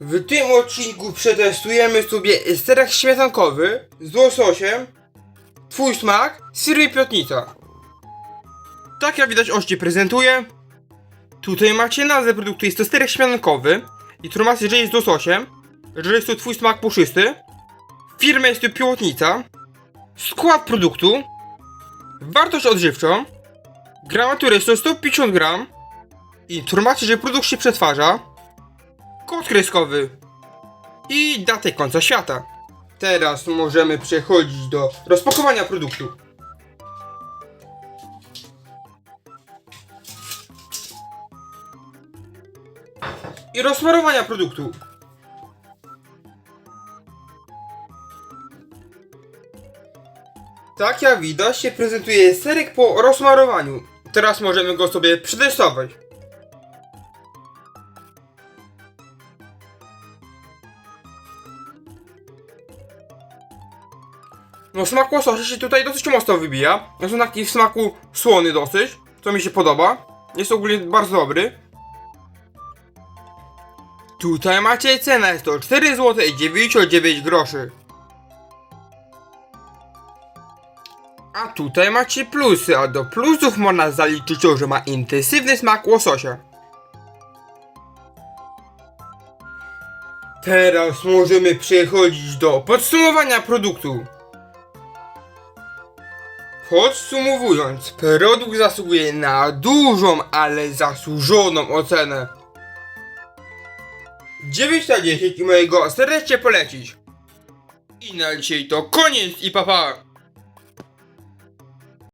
W tym odcinku przetestujemy sobie serek śmietankowy z łososiem, twój smak, syry i piotnica. Tak jak widać oście prezentuję. Tutaj macie nazwę produktu, jest to serek śmietankowy. Informację, że jest z łososiem, że jest to twój smak puszysty. Firma jest to piłotnica. Skład produktu. Wartość odżywczą. Gramatury jest to 150 gram. Informacja, że produkt się przetwarza. Kod kreskowy. I datę końca świata. Teraz możemy przechodzić do rozpakowania produktu. I rozsmarowania produktu. Tak jak widać się prezentuje serek po rozsmarowaniu. Teraz możemy go sobie przetestować. No smak łososia się tutaj dosyć mocno wybija. Jest on taki w smaku słony dosyć, co mi się podoba. Jest ogólnie bardzo dobry. Tutaj macie cenę, jest to 4 zł i 99 groszy. A tutaj macie plusy, a do plusów można zaliczyć to, że ma intensywny smak łososia. Teraz możemy przechodzić do podsumowania produktu. Podsumowując, produkt zasługuje na dużą, ale zasłużoną ocenę. 9 na 10 i mojego serdecznie polecić. I na dzisiaj to koniec i papa. Pa.